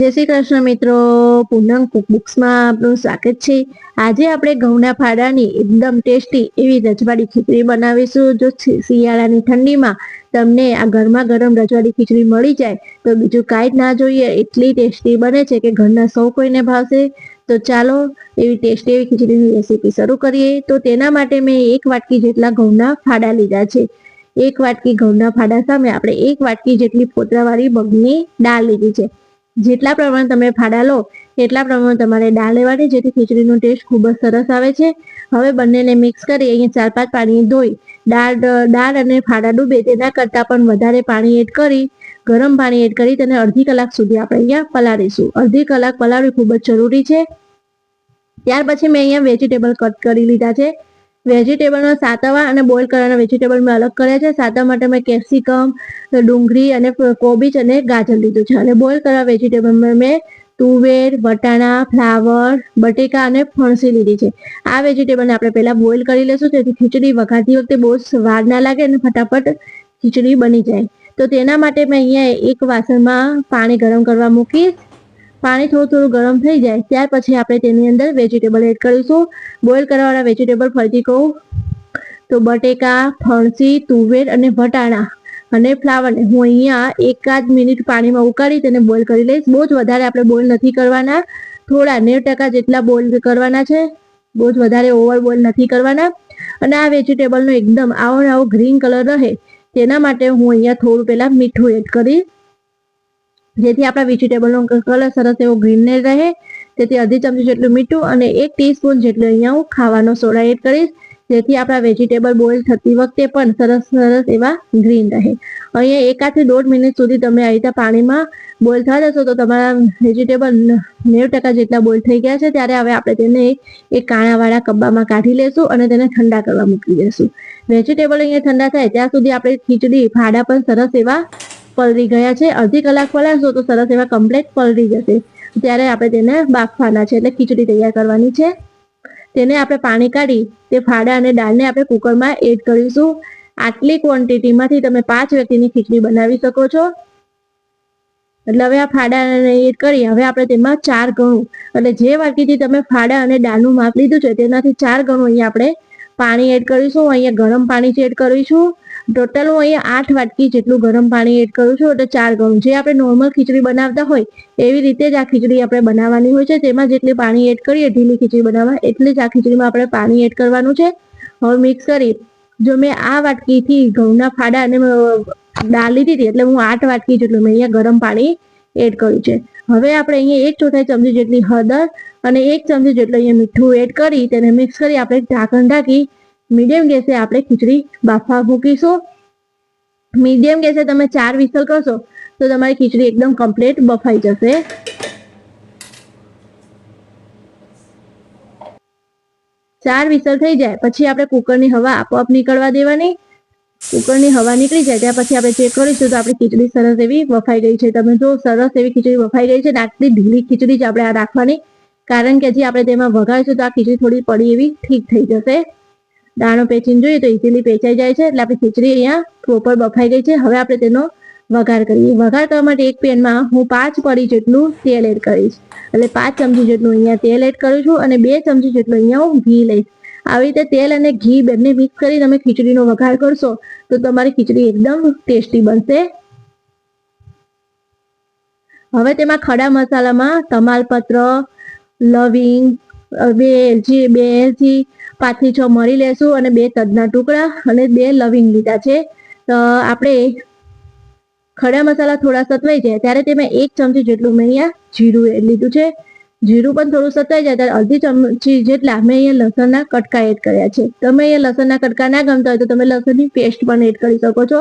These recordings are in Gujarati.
જય શ્રી કૃષ્ણ મિત્રો, પૂનમ કુકબુક્સમાં આપનું સ્વાગત છે. આજે આપણે ઘઉંના ફાડાની એકદમ ટેસ્ટી એવી રજવાડી ખીચડી બનાવીશું. જો શિયાળાની ઠંડીમાં તમને આ ઘરમાં ગરમ રજવાડી ખીચડી મળી જાય, તો બીજું કાંઈ જ ના જોઈએ. એટલી ટેસ્ટી બને છે કે ઘરના સૌ કોઈને ભાવશે. તો ચાલો એવી ટેસ્ટી એવી ખીચડીની રેસીપી શરૂ કરીએ. તો તેના માટે મેં એક વાટકી જેટલા ઘઉંના ફાડા લીધા છે. એક વાટકી ઘઉંના ફાડા સામે આપણે એક વાટકી જેટલી ફોતરાવાળી મગની દાળ લીધી છે. જેટલા પ્રમાણે તમે ફાડા લો, એટલા પ્રમાણે તમારે દાળ લેવાની, જેથી ખીચડીનો ટેસ્ટ ખૂબ જ સરસ આવે છે. હવે બંનેને મિક્સ કરી અહીંયા ચાર પાંચ પાણી ધોઈ, દાળ દાળ અને ફાડા ડૂબે તેના કરતાં પણ વધારે પાણી એડ કરી, ગરમ પાણી એડ કરી તેને અડધી કલાક સુધી આપણે અહીંયા પલાળીશું. અડધી કલાક પલાળવી ખૂબ જ જરૂરી છે. ત્યાર પછી મેં અહીંયા વેજીટેબલ કટ કરી લીધા છે. વેજીટેબલનો સાતવા અને બોઇલ કરવાના વેજીટેબલ મેં અલગ કર્યા છે. સાતવા માટે મેં કેપ્સિકમ, ડુંગળી અને કોબીજ અને ગાજર લીધું છે. અને બોઇલ કરવા વેજીટેબલમાં મેં તુવેર, વટાણા, ફ્લાવર, બટેકા અને ફણસી લીધી છે. આ વેજીટેબલને આપણે પહેલાં બોઇલ કરી લેશું, જેથી ખીચડી વઘારતી વખતે બહુ સ્વાદ ના લાગે અને ફટાફટ ખીચડી બની જાય. તો તેના માટે મેં અહીંયા એક વાસણમાં પાણી ગરમ કરવા મૂકીશ. પાણી થોડું થોડું ગરમ થઈ જાય, ત્યાર પછી આપણે તેની અંદર વેજીટેબલ એડ કરીશું. બોઇલ કરવાવાળા વેજીટેબલ ફરીથી કહું. તો બટેકા, ફણસી, તુવેર અને વટાણા અને ફ્લાવર હું અહીંયા એકાદ મિનિટ પાણીમાં ઉકાળી તેને બોઇલ કરી લઈશ. બહુ જ વધારે આપણે બોઇલ નથી કરવાના. થોડા નેવ ટકા જેટલા બોઇલ કરવાના છે, બહુ જ વધારે ઓવર બોઇલ નથી કરવાના. અને આ વેજીટેબલનો એકદમ આવો આવો ગ્રીન કલર રહે, તેના માટે હું અહીંયા થોડું પહેલાં મીઠું એડ કરીશ. જેથી આપણા વેજીટેબલનો કલર સરસ એવો ગ્રીન રહે. તેથી અડધી ચમચી જેટલું મીઠું અને એક ટીસ્પૂન જેટલું અહીંયા હું ખાવાનો સોડા એડ કરીશ. જેથી આપણા વેજીટેબલ બોઇલ થતી વખતે પણ સરસ સરસ એવા ગ્રીન રહે. અહીંયા એકાદથી દોઢ મિનિટ સુધી તમે આ રીતે પાણીમાં બોઇલ થવા દેશો તો તમારા વેજીટેબલ નેવ ટકા જેટલા બોઇલ થઈ ગયા છે, ત્યારે હવે આપણે તેને એક કાણાવાળા કબ્બામાં કાઢી લેશું અને તેને ઠંડા કરવા મૂકી દઈશું વેજીટેબલ અહીંયા ઠંડા થાય, ત્યાં સુધી આપણે ખીચડી ફાડા પણ સરસ એવા પલળી ગયા છે. અડધી કલાક પલાળશો તો સરસ એવા કમ્પ્લેટ પલળી જશે. ત્યારે આપણે તેને બાફવાના છે. એટલે ખીચડી તૈયાર કરવાની છે. તેને આપણે પાણી કાઢી, તે ફાડા અને દાળને આપણે કુકરમાં એડ કરીશું. આટલી ક્વોન્ટિટીમાંથી તમે પાંચ વ્યક્તિની ખીચડી બનાવી શકો છો. એટલે હવે આ ફાડાને એડ કરી, હવે આપણે તેમાં ચાર ગણું. એટલે જે વાટકીથી તમે ફાડા અને દાળનું માપ લીધું છે, તેનાથી ચાર ગણું અહીંયા આપણે પાણી એડ કરીશું. અહીંયા ગરમ પાણી એડ કરીશું. ટોટલ હું અહીંયા આઠ વાટકી જેટલું ગરમ પાણી એડ કરું છું, એટલે ચાર ગણું. જે આપણે નોર્મલ ખીચડી બનાવતા હોય, એવી રીતે જ આ ખીચડી આપણે બનાવવાની હોય છે. તેમાં જેટલી પાણી એડ કરીએ, ઢીલી ખીચડી બનાવવા, એટલી જ આ ખીચડીમાં આપણે પાણી એડ કરવાનું છે. હવે મિક્સ કરી, જો મેં આ વાટકીથી ઘઉંના ફાડા અને દાળ લીધી હતી, એટલે હું આઠ વાટકી જેટલું મેં અહીંયા ગરમ પાણી એડ કર્યું છે. હવે આપણે અહીંયા એક ચોથાઈ ચમચી જેટલી હળદર અને એક ચમચી જેટલું અહીંયા મીઠું એડ કરી, તેને મિક્સ કરી, આપણે ઢાંકણ ઢાંકી મીડિયમ ગેસે આપણે ખીચડી બાફવા મૂકીશું. મીડિયમ ગેસે તમે ચાર વિસલ કરશો, તો તમારી ખીચડી એકદમ કમ્પ્લીટ બફાઈ જશે. ચાર વિસલ થઈ જાય, પછી આપણે કુકરની હવા આપોઆપ નીકળવા દેવાની. કુકરની હવા નીકળી જાય, ત્યાં પછી આપણે ચેક કરીશું તો આપણી ખીચડી સરસ એવી બફાઈ ગઈ છે. તમે જો સરસ એવી ખીચડી વફાઈ ગઈ છે આટલી ઢીલી ખીચડી જ આપણે આ રાખવાની. કારણ કે હજી આપણે તેમાં વઘારીશું તો આ ખીચડી થોડી પડી એવી ઠીક થઈ જશે. દાણો પેચીને જોઈએ તો ઇઝીલી પેચાઈ જાય છે. એટલે આપણી ખીચડી અહીંયા પ્રોપર બફાઈ ગઈ છે. હવે આપણે તેનો વઘાર કરીએ. વઘાર કરવા માટે એક પેનમાં હું પાંચ પડી જેટલું તેલ એડ કરીશ. એટલે પાંચ ચમચી જેટલું અહીંયા તેલ એડ કરું છું અને બે ચમચી જેટલું અહીંયા હું ઘી લઈશ. આવી રીતે તેલ અને ઘી બંને મિક્સ કરી તમે ખીચડીનો વઘાર કરશો તો તમારી ખીચડી એકદમ ટેસ્ટી બનશે. હવે તેમાં ખડા મસાલામાં તમાલપત્ર, લવિંગ બે એલચી બે એલચી પાંચથી છ મરી લેશું અને બે તજના ટુકડા અને બે લવિંગ લીધા છે. આપણે ખડા મસાલા થોડા સતવાઈ જાય ત્યારે તેમાં એક ચમચી જેટલું મેં અહીંયા જીરું એડ લીધું છે. જીરું પણ થોડું સતવાઈ જાય ત્યારે અડધી ચમચી જેટલા મેં અહીંયા લસણના કટકા એડ કર્યા છે. તમે અહીંયા લસણના કટકા ના ગમતા હોય તો તમે લસણની પેસ્ટ પણ એડ કરી શકો છો.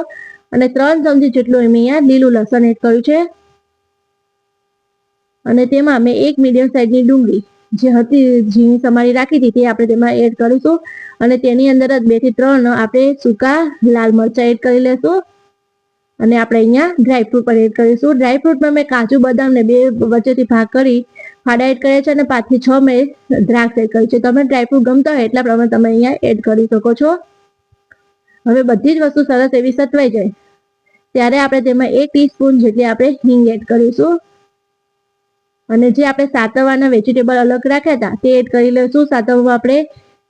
અને ત્રણ ચમચી જેટલું મેં અહીંયા લીલું લસણ એડ કર્યું છે. અને તેમાં મેં એક મીડિયમ સાઇઝની ડુંગળી જે હતી ઝીણી સમારી રાખી હતી, તે આપણે તેમાં એડ કરીશું. અને તેની અંદર જ બેથી ત્રણ આપણે સૂકા લાલ મરચા એડ કરી લેશું. અને આપણે અહીંયા ડ્રાયફ્રૂટ પણ એડ કરીશું. ડ્રાયફ્રૂટમાં મેં કાજુ, બદામ ને બે વચ્ચેથી ભાગ કરી ફાડા એડ કર્યા છે અને પાંચથી છ મેં દ્રાક્ષ એડ કરી છે. તમે ડ્રાયફ્રૂટ ગમતા હોય એટલા પ્રમાણે તમે અહીંયા એડ કરી શકો છો. હવે બધી જ વસ્તુ સરસ એવી સચવાઈ જાય. ત્યારે આપણે તેમાં એક ટીસ્પૂન જેટલી આપણે હિંગ એડ કરીશું. અને જે આપણે સાતવવાના વેજીટેબલ અલગ રાખ્યા હતા, તે એડ કરી લઈશું. સાતવવા આપણે?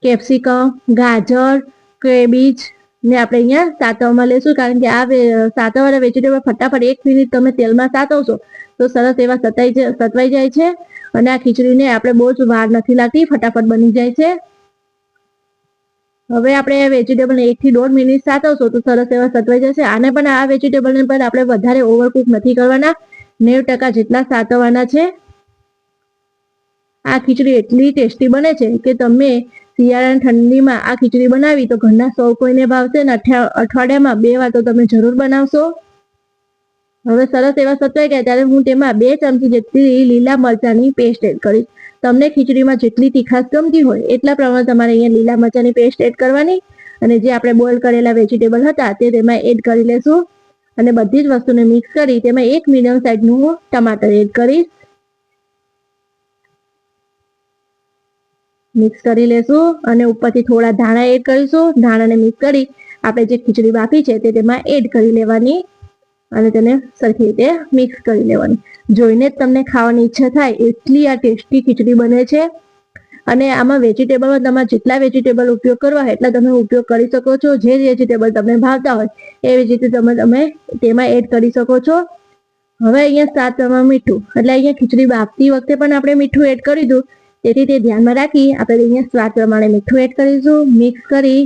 કેપ્સિકમ ગાજર કેબીજ ને આપણે અહીંયા સાતવમાં લેશું કારણ કે આ સાતવવાના વેજીટેબલ ફટાફટ એક મિનિટ તમે તેલમાં સાતવશો, તો સરસ એવા સતાઈ સતવાઈ જાય છે. અને આ ખીચડીને આપણે બહુ જ વાર નથી લાગતી, ફટાફટ બની જાય છે. હવે આપણે વેજીટેબલ એકથી દોઢ મિનિટ સાતવશો, તો સરસ એવા સતવાઈ જશે. આને પણ આ વેજીટેબલને પણ આપણે વધારે ઓવરકુક નથી કરવાના. નેવ ટકા જેટલા સાતવવાના છે. આ ખીચડી એટલી ટેસ્ટી બને છે કે તમે શિયાળાની ઠંડીમાં આ ખીચડી બનાવી તો ઘરના સૌ કોઈને ભાવશે ને અઠવાડિયામાં બે વાર તો તમે જરૂર બનાવશો. હવે સરસ એવા સચવાઈ ગયા ત્યારે હું તેમાં બે ચમચી જેટલી લીલા મરચાંની પેસ્ટ એડ કરીશ. તમને ખીચડીમાં જેટલી તીખાશ ગમતી હોય એટલા પ્રમાણે તમારે અહીંયા લીલા મરચાંની પેસ્ટ એડ કરવાની અને જે આપણે બોઇલ કરેલા વેજીટેબલ હતા તે તેમાં એડ કરી લેશું. અને બધી જ વસ્તુને મિક્સ કરી તેમાં એક મીડિયમ સાઇઝનું ટમાટર એડ કરીશ. મિક્સ કરી લેશું અને ઉપરથી થોડા ધાણા એડ કરીશું. ધાણાને મિક્સ કરી આપણે જે ખીચડી બાકી છે તે તેમાં એડ કરી લેવાની અને તેને સરખી રીતે મિક્સ કરી લેવાની. જોઈને જ તમને ખાવાની ઈચ્છા થાય એટલી આ ટેસ્ટી ખીચડી બને છે. અને આમાં વેજીટેબલમાં તમારે જેટલા વેજીટેબલ ઉપયોગ કરવા હોય એટલા તમે ઉપયોગ કરી શકો છો. જે વેજીટેબલ તમને ભાવતા હોય એવી રીતે તમે તમે તેમાં એડ કરી શકો છો. હવે અહીંયા સાત પ્રમાણે મીઠું. એટલે અહીંયા ખીચડી બાફતી વખતે પણ આપણે મીઠું એડ કરી દઉં. તેથી તે ધ્યાનમાં રાખી આપણે અહીંયા સ્વાદ પ્રમાણે મીઠું એડ કરીશું. મિક્સ કરી.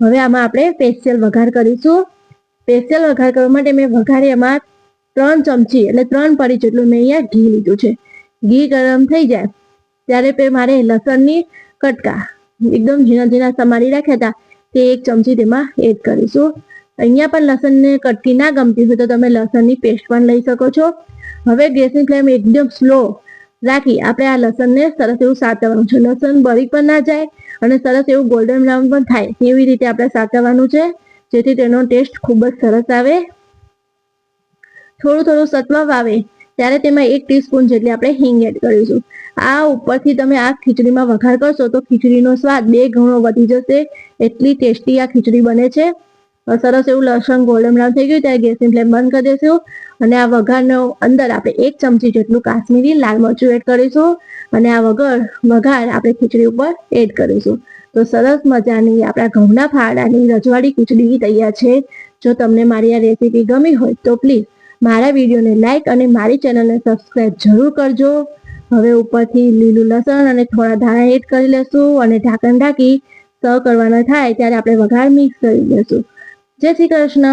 હવે આમાં આપણે પેસ્ટલ વઘાર કરીશું. પેસ્ટલ વઘાર કરવા માટે મેં વઘારે એમાં ત્રણ ચમચી એટલે ત્રણ પડી જેટલું મેં અહીંયા ઘી લીધું છે. ઘી ગરમ થઈ જાય ત્યારે મારે લસણની કટકા એકદમ ઝીણા ઝીણા સમારી રાખ્યા હતા તે એક ચમચી તેમાં એડ કરીશું. અહીંયા પણ લસણને કટકી ના ગમતી હોય તો તમે લસણની પેસ્ટ પણ લઈ શકો છો. હવે ગેસની ફ્લેમ એકદમ સ્લો રાખી આપણે આ લસણને સરસ એવું સાતવવાનું છે. લસણ બળી પણ ના જાય અને સરસ એવું ગોલ્ડન બ્રાઉન પણ થાય. એવી રીતે આપણે સાતવવાનું છે. જેથી તેનો ટેસ્ટ ખૂબ જ સરસ આવે. થોડું થોડું સત્વ આવે ત્યારે તેમાં એક ટીસ્પૂન જેટલી આપણે હિંગ એડ કરીશું. આ ઉપરથી તમે આ ખીચડીમાં વઘાર કરશો તો ખીચડીનો સ્વાદ બે ગણો વધી જશે. એટલી ટેસ્ટી આ ખીચડી બને છે. સરસ એવું લસણ ગોલ્ડન બ્રાઉન થઈ ગયું ત્યારે ગેસની ફ્લેમ બંધ કરી દઈશું અને આ વઘારનો અંદર આપણે એક ચમચી જેટલું કાશ્મીરી લાલ મરચું એડ કરીશું. અને આ વગર વઘાર આપણે ખીચડી ઉપર એડ કરીશું. તો સરસ મજાની આપણા ઘઉંના ફાડાની રજવાડી ખીચડી તૈયાર છે. જો તમને મારી આ રેસીપી ગમી હોય તો પ્લીઝ મારા વિડીયોને લાઈક અને મારી ચેનલને સબસ્ક્રાઈબ જરૂર કરજો. હવે ઉપરથી લીલું લસણ અને થોડા ધાણા એડ કરી લેશું અને ઢાંકણ ઢાંકી સર્વ કરવાના થાય ત્યારે આપણે વઘાર મિક્સ કરી લેશું. જય શ્રી કૃષ્ણ.